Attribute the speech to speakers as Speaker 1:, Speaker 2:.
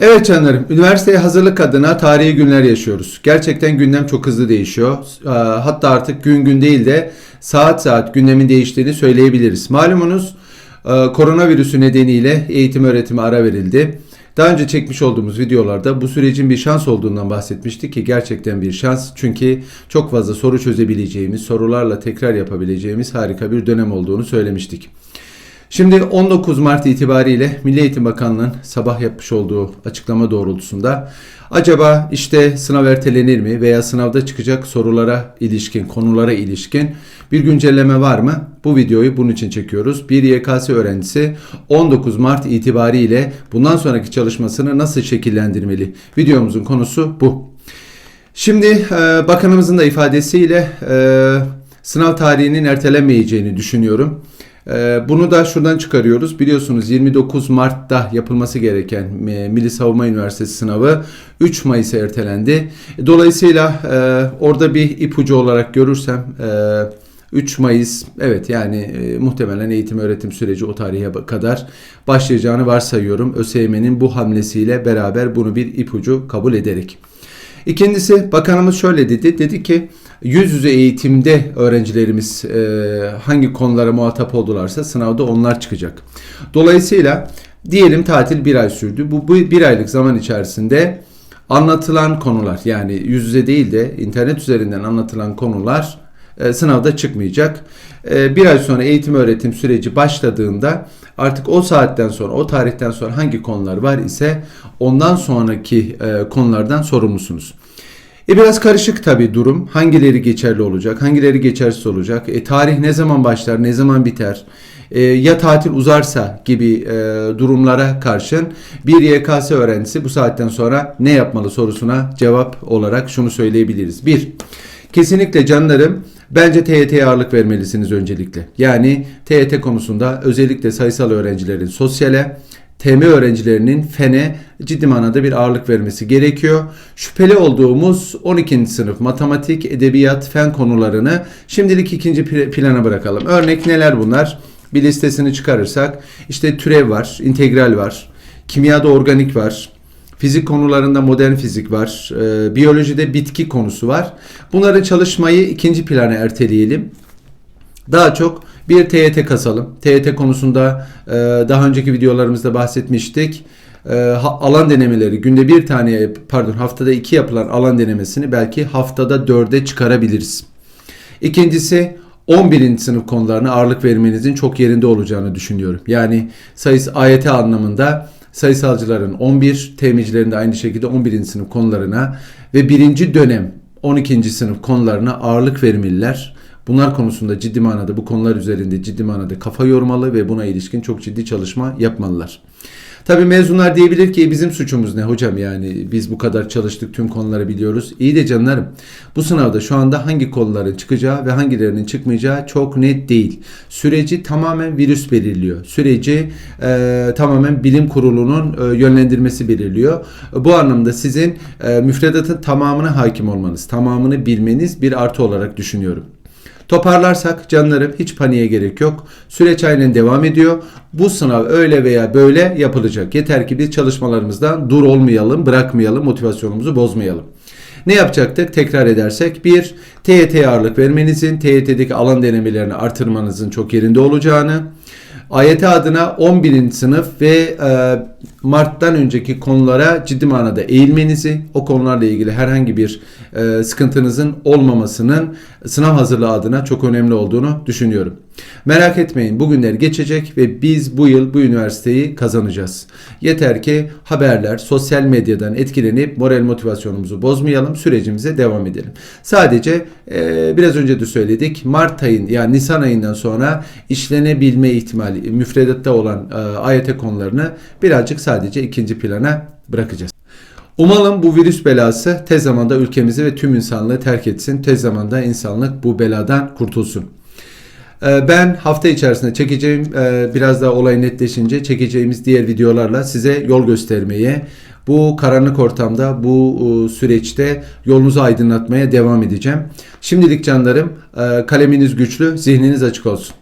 Speaker 1: Evet canlarım, üniversiteye hazırlık adına tarihi günler yaşıyoruz. Gerçekten gündem çok hızlı değişiyor. Hatta artık gün gün değil de saat saat gündemin değiştiğini söyleyebiliriz. Malumunuz koronavirüsü nedeniyle eğitim öğretime ara verildi. Daha önce çekmiş olduğumuz videolarda bu sürecin bir şans olduğundan bahsetmiştik ki gerçekten bir şans. Çünkü çok fazla soru çözebileceğimiz, sorularla tekrar yapabileceğimiz harika bir dönem olduğunu söylemiştik. Şimdi 19 Mart itibariyle Milli Eğitim Bakanlığı'nın sabah yapmış olduğu açıklama doğrultusunda acaba işte sınav ertelenir mi veya sınavda çıkacak sorulara ilişkin, konulara ilişkin bir güncelleme var mı? Bu videoyu bunun için çekiyoruz. Bir YKS öğrencisi 19 Mart itibariyle bundan sonraki çalışmasını nasıl şekillendirmeli? Videomuzun konusu bu. Şimdi e, bakanımızın da ifadesiyle e, sınav tarihinin ertelenmeyeceğini düşünüyorum. E, bunu da şuradan çıkarıyoruz. Biliyorsunuz 29 Mart'ta yapılması gereken e, Milli Savunma Üniversitesi sınavı 3 Mayıs'a ertelendi. Dolayısıyla e, orada bir ipucu olarak görürsem e, 3 Mayıs evet yani e, muhtemelen eğitim öğretim süreci o tarihe kadar başlayacağını varsayıyorum. ÖSYM'nin bu hamlesiyle beraber bunu bir ipucu kabul ederek. İkincisi bakanımız şöyle dedi. Dedi ki yüz yüze eğitimde öğrencilerimiz e, hangi konulara muhatap oldularsa sınavda onlar çıkacak. Dolayısıyla diyelim tatil bir ay sürdü. Bu, bu bir aylık zaman içerisinde anlatılan konular yani yüz yüze değil de internet üzerinden anlatılan konular e, sınavda çıkmayacak. E, bir ay sonra eğitim öğretim süreci başladığında artık o saatten sonra o tarihten sonra hangi konular var ise ondan sonraki e, konulardan sorumlusunuz. E biraz karışık tabi durum. Hangileri geçerli olacak, hangileri geçersiz olacak? E, tarih ne zaman başlar, ne zaman biter? E, ya tatil uzarsa gibi e, durumlara karşın bir YKS öğrencisi bu saatten sonra ne yapmalı sorusuna cevap olarak şunu söyleyebiliriz. Bir, kesinlikle canlarım Bence TYT'ye ağırlık vermelisiniz öncelikle. Yani TYT konusunda özellikle sayısal öğrencilerin sosyale, TM öğrencilerinin fene ciddi manada bir ağırlık vermesi gerekiyor. Şüpheli olduğumuz 12. sınıf matematik, edebiyat, fen konularını şimdilik ikinci plana bırakalım. Örnek neler bunlar? Bir listesini çıkarırsak işte türev var, integral var, kimyada organik var, Fizik konularında modern fizik var. E, biyolojide bitki konusu var. Bunların çalışmayı ikinci plana erteleyelim. Daha çok bir TYT kasalım. TYT konusunda e, daha önceki videolarımızda bahsetmiştik. E, alan denemeleri günde bir tane pardon haftada iki yapılan alan denemesini belki haftada dörde çıkarabiliriz. İkincisi 11. sınıf konularına ağırlık vermenizin çok yerinde olacağını düşünüyorum. Yani sayısı AYT anlamında sayısalcıların 11, temizcilerin de aynı şekilde 11. sınıf konularına ve birinci dönem 12. sınıf konularına ağırlık vermeliler. Bunlar konusunda ciddi manada bu konular üzerinde ciddi manada kafa yormalı ve buna ilişkin çok ciddi çalışma yapmalılar. Tabi mezunlar diyebilir ki bizim suçumuz ne hocam yani biz bu kadar çalıştık tüm konuları biliyoruz. İyi de canlarım bu sınavda şu anda hangi konuların çıkacağı ve hangilerinin çıkmayacağı çok net değil. Süreci tamamen virüs belirliyor. Süreci e, tamamen bilim kurulunun e, yönlendirmesi belirliyor. Bu anlamda sizin e, müfredatın tamamına hakim olmanız, tamamını bilmeniz bir artı olarak düşünüyorum. Toparlarsak canlarım hiç paniğe gerek yok. Süreç aynen devam ediyor. Bu sınav öyle veya böyle yapılacak. Yeter ki biz çalışmalarımızdan dur olmayalım, bırakmayalım, motivasyonumuzu bozmayalım. Ne yapacaktık? Tekrar edersek bir TYT'ye ağırlık vermenizin, TYT'deki alan denemelerini artırmanızın çok yerinde olacağını, AYT adına 11. sınıf ve e, Mart'tan önceki konulara ciddi manada eğilmenizi, o konularla ilgili herhangi bir e, sıkıntınızın olmamasının sınav hazırlığı adına çok önemli olduğunu düşünüyorum. Merak etmeyin bugünler geçecek ve biz bu yıl bu üniversiteyi kazanacağız. Yeter ki haberler sosyal medyadan etkilenip moral motivasyonumuzu bozmayalım, sürecimize devam edelim. Sadece e, biraz önce de söyledik Mart ayın yani Nisan ayından sonra işlenebilme ihtimali müfredatta olan e, AYT konularını birazcık sadece ikinci plana bırakacağız. Umalım bu virüs belası tez zamanda ülkemizi ve tüm insanlığı terk etsin. Tez zamanda insanlık bu beladan kurtulsun. Ee, ben hafta içerisinde çekeceğim e, biraz daha olay netleşince çekeceğimiz diğer videolarla size yol göstermeye bu karanlık ortamda bu e, süreçte yolunuzu aydınlatmaya devam edeceğim. Şimdilik canlarım e, kaleminiz güçlü zihniniz açık olsun.